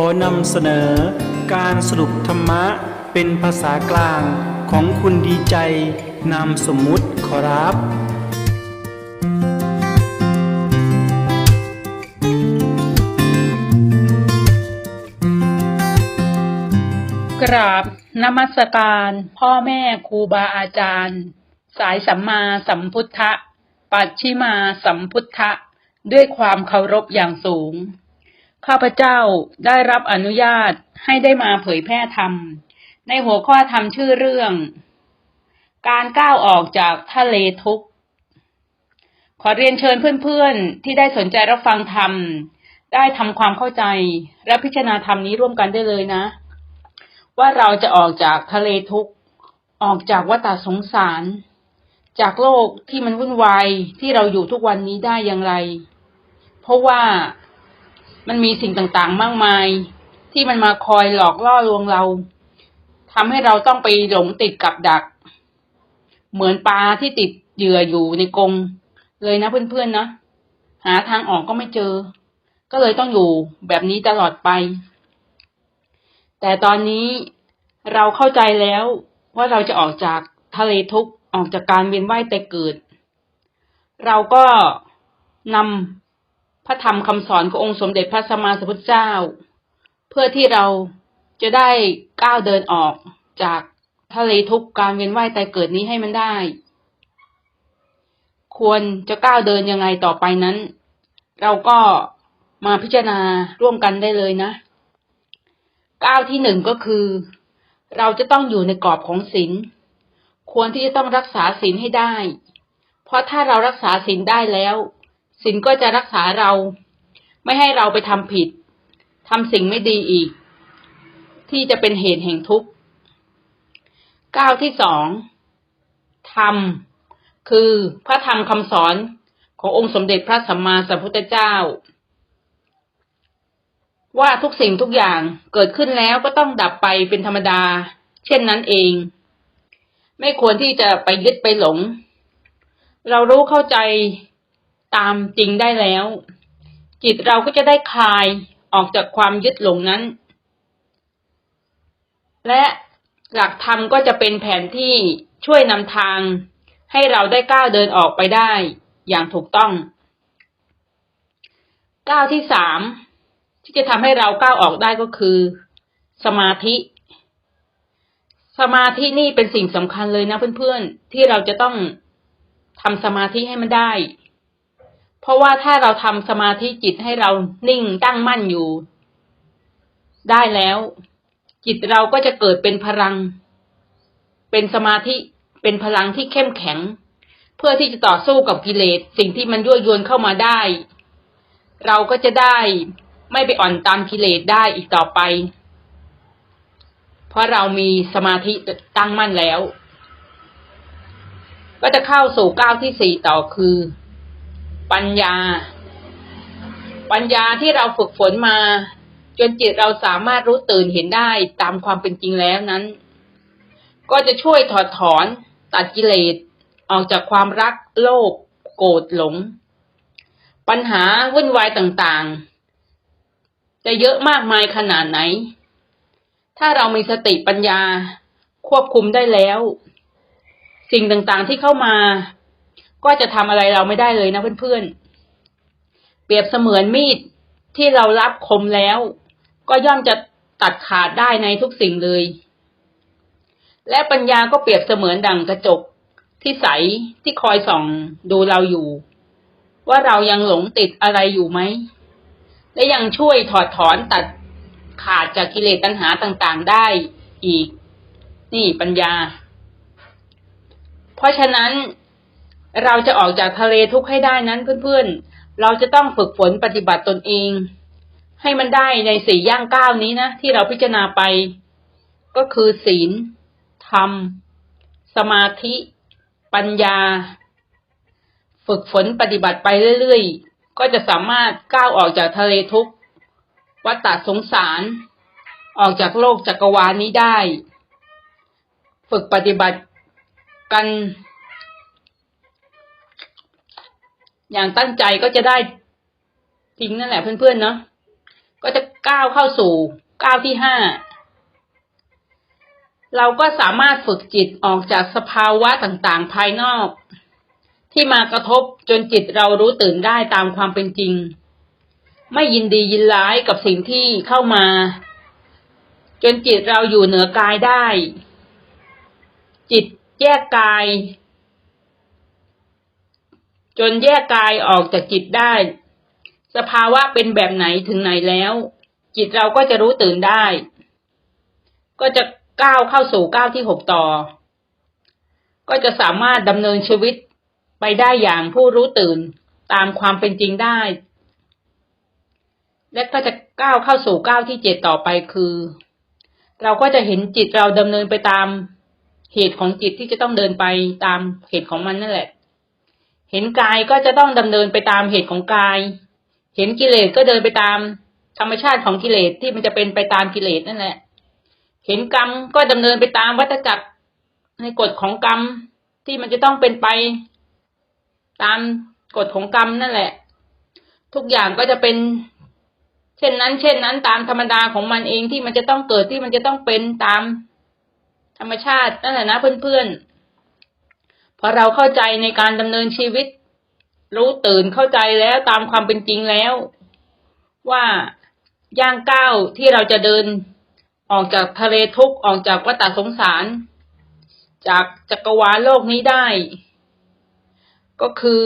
อนำเสนอ การสรุปธรรมะเป็นภาษากลางของคุณดีใจ นามสมมุติขอรับ กราบนมัสการ พ่อแม่ครูบาอาจารย์ สายสัมมาสัมพุทธะ ปัจฉิมาสัมพุทธะ ด้วยความเคารพอย่างสูง ข้าพเจ้าได้รับอนุญาตให้ได้มาเผยแพร่ธรรม ในหัวข้อธรรมชื่อเรื่อง การก้าวออกจากทะเลทุกข์ ขอเรียนเชิญเพื่อนๆ ที่ได้สนใจรับฟังธรรม ได้ทำความเข้าใจและพิจารณาธรรมนี้ร่วมกันได้เลยนะ ว่าเราจะออกจากทะเลทุกข์ ออกจากวัฏสงสาร จากโลกที่มันวุ่นวายที่เราอยู่ทุกวันนี้ได้อย่างไร เพราะว่า มันมีสิ่งต่างๆ มากมาย ที่มันมาคอยหลอกล่อลวงเราทำให้เราต้องไปหลงติดกับดัก เหมือนปลาที่ติดเหยื่ออยู่ในกรงเลยนะเพื่อนๆนะหาทางออกก็ไม่เจอ ก็เลยต้องอยู่แบบนี้ตลอดไป แต่ตอนนี้เราเข้าใจแล้วว่าเราจะออกจากทะเลทุกข์ออกจากการเวียนว่ายแต่เกิด เราก็นำ พระธรรมคำสอนขององค์สมเด็จพระสัมมาสัมพุทธเจ้า เพื่อที่เราจะได้ก้าวเดินออกจากทะเลทุกการเวียนว่ายแต่เกิดนี้ให้มันได้ ควรจะก้าวเดินยังไงต่อไปนั้น เราก็มาพิจารณาร่วมกันได้เลยนะ ก้าวที่หนึ่งก็คือ เราจะต้องอยู่ในกรอบของศีลควรที่จะต้องรักษาศีลให้ได้ เพราะถ้าเรารักษาศีลได้แล้ว ศีลก็จะรักษาเรา ไม่ให้เราไปทำผิดทำสิ่งไม่ดีอีก ที่จะเป็นเหตุแห่งทุกข์ก้าวที่สองธรรม คือพระธรรมคำสอนขององค์สมเด็จพระสัมมาสัมพุทธเจ้า ว่าทุกสิ่งทุกอย่างเกิดขึ้นแล้วก็ต้องดับไปเป็นธรรมดา เช่นนั้นเอง ไม่ควรที่จะไปยึดไปหลง เรารู้เข้าใจ ตามจริงได้แล้ว จิตเราก็จะได้คลายออกจากความยึดหลงนั้น และหลักธรรมก็จะเป็นแผนที่ช่วยนำทาง ให้เราได้ก้าวเดินออกไปได้อย่างถูกต้อง ก้าวที่สามที่จะทำให้เราก้าวออกได้ก็คือ สมาธิ สมาธินี่เป็นสิ่งสำคัญเลยนะเพื่อนๆ ที่เราจะต้องทำสมาธิให้มันได้ เพราะว่าถ้าเราทำสมาธิจิตให้เรานิ่งตั้งมั่นอยู่ ได้แล้ว จิตเราก็จะเกิดเป็นพลัง เป็นสมาธิเป็นพลังที่เข้มแข็ง เพื่อที่จะต่อสู้กับกิเลสสิ่งที่มันยั่วยวนเข้ามาได้ เราก็จะได้ไม่ไปอ่อนตามกิเลสได้อีกต่อไป เพราะเรามีสมาธิตั้งมั่นแล้ว ก็จะเข้าสู่ก้าวที่สี่ต่อคือ ปัญญา ปัญญาที่เราฝึกฝนมา จนจิตเราสามารถรู้ตื่นเห็นได้ตามความเป็นจริงแล้วนั้น ก็จะช่วยถอดถอนตัดกิเลสออกจากความรักโลภโกรธหลง ปัญหาวุ่นวายต่างๆ จะเยอะมากมายขนาดไหน ถ้าเรามีสติปัญญาควบคุมได้แล้ว สิ่งต่างๆที่เข้ามา ก็จะทำอะไรเราไม่ได้เลยนะเพื่อนๆ เปรียบเสมือนมีดที่เรารับคมแล้ว ก็ย่อมจะตัดขาดได้ในทุกสิ่งเลย และปัญญาก็เปรียบเสมือนดังกระจกที่ใสที่คอยส่องดูเราอยู่ ว่าเรายังหลงติดอะไรอยู่ไหม และยังช่วยถอดถอนตัดขาดจากกิเลสตัณหาต่างๆได้อีก นี่ปัญญา เพราะฉะนั้น เราจะออกจากทะเลทุกข์ให้ได้นั้นเพื่อนๆ เราจะต้องฝึกฝนปฏิบัติตนเอง ให้มันได้ในสี่ย่างก้าวนี้นะ ที่เราพิจารณาไป ก็คือศีล ธรรม สมาธิ ปัญญา ฝึกฝนปฏิบัติไปเรื่อยๆ ก็จะสามารถก้าวออกจากทะเลทุกข์วัฏสงสาร ออกจากโลกจักรวาลนี้ได้ ฝึกปฏิบัติกัน อย่างตั้งใจก็จะได้จริงนั่นแหละเพื่อนๆเนาะก็จะก้าวเข้าสู่ก้าวที่ห้าเราก็สามารถฝึกจิตออกจากสภาวะต่างๆ ภายนอก ที่มากระทบจนจิตเรารู้ตื่นได้ตามความเป็นจริง ไม่ยินดียินร้ายกับสิ่งที่เข้ามา จนจิตเราอยู่เหนือกายได้ จิตแยกกาย จนแยกกายออกจากจิตได้ สภาวะเป็นแบบไหนถึงไหนแล้ว จิตเราก็จะรู้ตื่นได้ ก็จะก้าวเข้าสู่ก้าวที่หกต่อ ก็จะสามารถดำเนินชีวิตไปได้อย่างผู้รู้ตื่นตามความเป็นจริงได้ และก็จะก้าวเข้าสู่ก้าวที่เจ็ดต่อไปคือ เราก็จะเห็นจิตเราดำเนินไปตามเหตุของจิตที่จะต้องเดินไปตามเหตุของมันนั่นแหละ เห็นกายก็จะต้องดำเนินไปตามเหตุของกาย เห็นกิเลสก็เดินไปตามธรรมชาติของกิเลสที่มันจะเป็นไปตามกิเลสนั่นแหละ เห็นกรรมก็ดำเนินไปตามวัฏจักรในกฎของกรรมที่มันจะต้องเป็นไป ตามกฎของกรรมนั่นแหละ ทุกอย่างก็จะเป็น เช่นนั้น เช่นนั้น ตามธรรมดาของมันเองที่มันจะต้องเกิดที่มันจะต้องเป็นตามธรรมชาตินั่นแหละนะเพื่อนๆ พอเราเข้าใจในการดำเนินชีวิต รู้ตื่นเข้าใจแล้วตามความเป็นจริงแล้ว ว่าย่างก้าวที่เราจะเดินออกจากทะเลทุกข์ออกจากวัฏสงสาร จากจักรวาลโลกนี้ได้ ก็คือ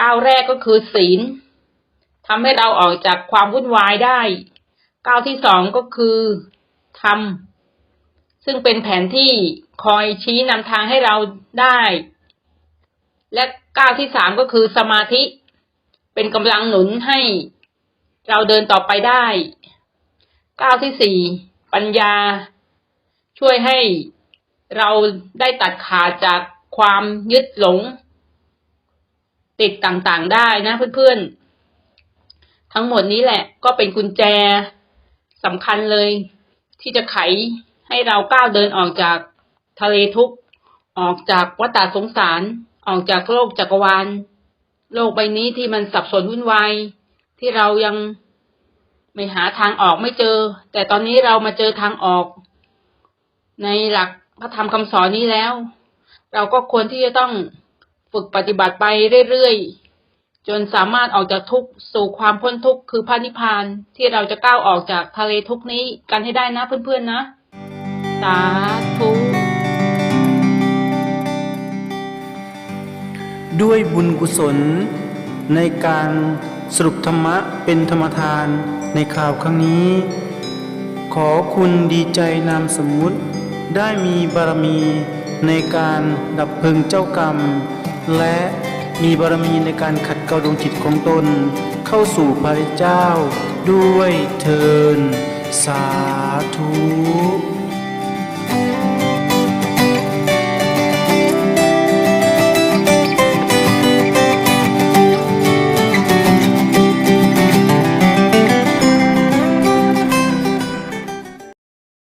ก้าวแรกก็คือศีลทำให้เราออกจากความวุ่นวายได้ ก้าวที่สองก็คือธรรม ซึ่งเป็นแผนที่คอยชี้นำทางให้เราได้ และก้าวที่สามก็คือสมาธิ เป็นกำลังหนุนให้เราเดินต่อไปได้ก้าวที่สี่ปัญญา ช่วยให้เราได้ตัดขาดจากความยึดหลง ติดต่างๆได้นะเพื่อนๆ ทั้งหมดนี้แหละก็เป็นกุญแจสำคัญเลยที่จะไข ให้เราก้าวเดินออกจากทะเลทุกข์ออกจากวัฏสงสาร ออกจากโลกจักรวาล โลกใบนี้ที่มันสับสนวุ่นวายที่เรายังไม่หาทางออกไม่เจอ แต่ตอนนี้เรามาเจอทางออก ในหลักพระธรรมคำสอนนี้แล้ว เราก็ควรที่จะต้องฝึกปฏิบัติไปเรื่อยๆ จนสามารถออกจากทุกข์สู่ความพ้นทุกข์คือพระนิพพานที่เราจะก้าวออกจากทะเลทุกข์นี้กันให้ได้นะเพื่อนๆนะ สาธุด้วยบุญกุศล ในการสรุปธรรมะเป็นธรรมทานในคราวครั้งนี้ ขอคุณดีใจนามสมมุติ ได้มีบารมีในการดับเพลิงเจ้ากรรม และมีบารมีในการขัดเกลาดวงจิตของตน เข้าสู่พระเจ้าด้วยเทินสาธุ